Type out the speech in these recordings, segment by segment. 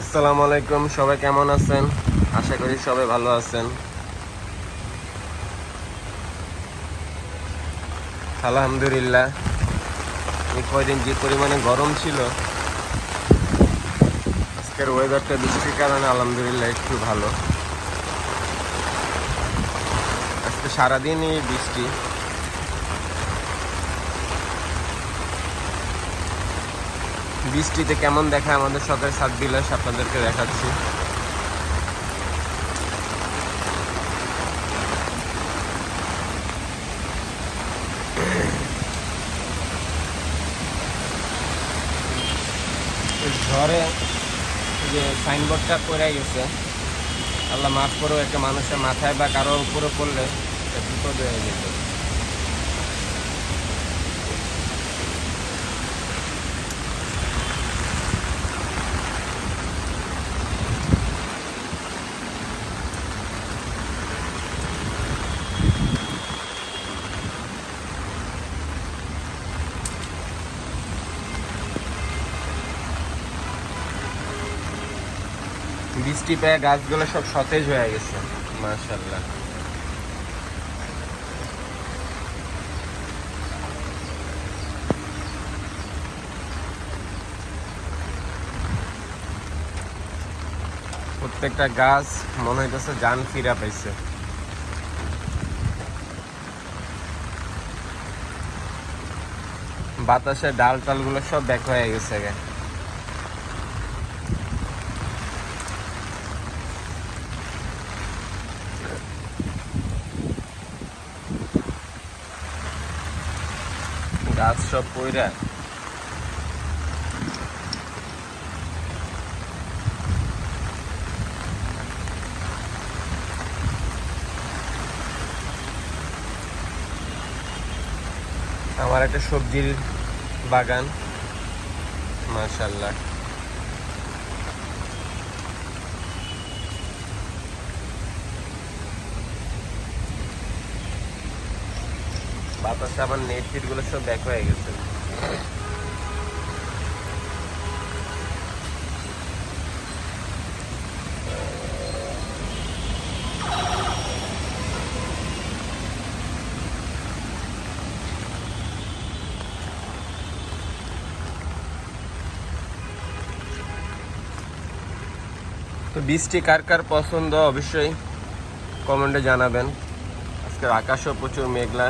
আসসালামু আলাইকুম, সবাই কেমন আছেন? আশা করি সবাই ভালো আছেন। আলহামদুলিল্লাহ। এই কয়দিন যে পরিমাণে গরম ছিল, আজকের ওয়েদারটা বৃষ্টির কারণে আলহামদুলিল্লাহ একটু ভালো। আজকে সারাদিনই বৃষ্টি। বৃষ্টিতে কেমন দেখায় আমাদের শখের সাত বিলাস আপনাদেরকে দেখাচ্ছি। ঝড়ে যে সাইনবোর্ডটা পড়ে গেছে, আল্লাহ মাফ করেও একটা মানুষের মাথায় বা কারোর উপরে পড়লে বিপদ হয়ে যেত। বৃষ্টি পেয়ে, গাছগুলো সব সতেজ হয়ে গেছে। মাশাল্লাহ প্রত্যেকটা গাছ, মনে হইতেছে জান ফিরা পাইছে। বাতাসে ডাল টালগুলো সব ব্যাক হয়ে গেছে গে। গাছ সব পইরা। আমার একটা সবজির বাগান। মাশাল্লাহ বাতাসে আমার নেট ফিটগুলো সব ব্যাক হয়ে গেছে। তো বৃষ্টি কার কার পছন্দ অবশ্যই কমেন্টে জানাবেন। আজকের আকাশও প্রচুর মেঘলা।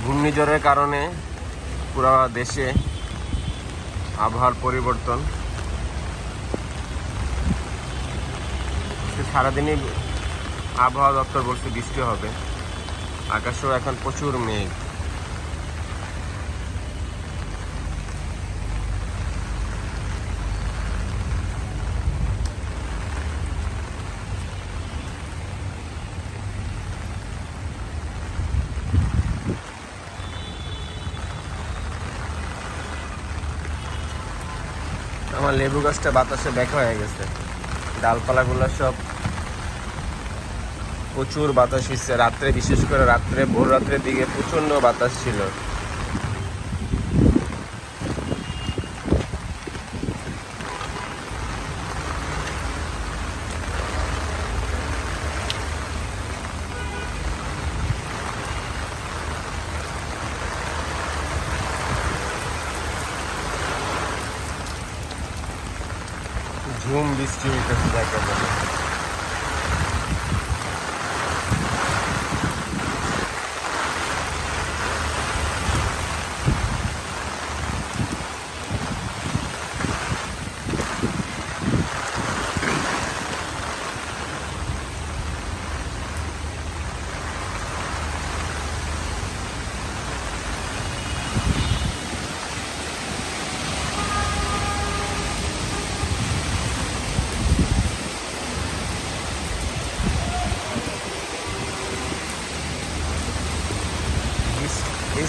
ঘূর্ণিঝড়ের কারণে পুরা দেশে আবহাওয়ার পরিবর্তন। সারাদিনই আবহাওয়া দপ্তর বলছে বৃষ্টি হবে। আকাশেও এখন প্রচুর মেঘ। আমার লেবু গাছটা বাতাসে দেখা হয়ে গেছে। ডালপালাগুলো সব প্রচুর বাতাস হচ্ছে রাত্রে, বিশেষ করে রাত্রে, ভোর রাত্রের দিকে প্রচণ্ড বাতাস ছিল। ঝুম বৃষ্টি হইতেছে যাকে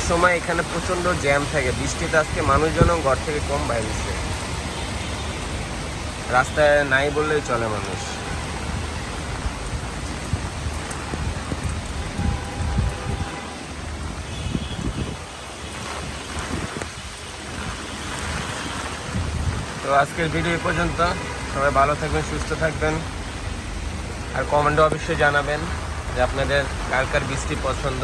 সময় এখানে প্রচণ্ড জ্যাম থাকে। বৃষ্টিতে আজকে মানুষজনও ঘর থেকে কম বাইরেছে রাস্তায় নাই বললেই চলে মানুষ। তো আজকের ভিডিও পর্যন্ত। সবাই ভালো থাকবেন, সুস্থ থাকবেন। আর কমেন্টে অবশ্যই জানাবেন যে আপনাদের কার কার বৃষ্টি পছন্দ।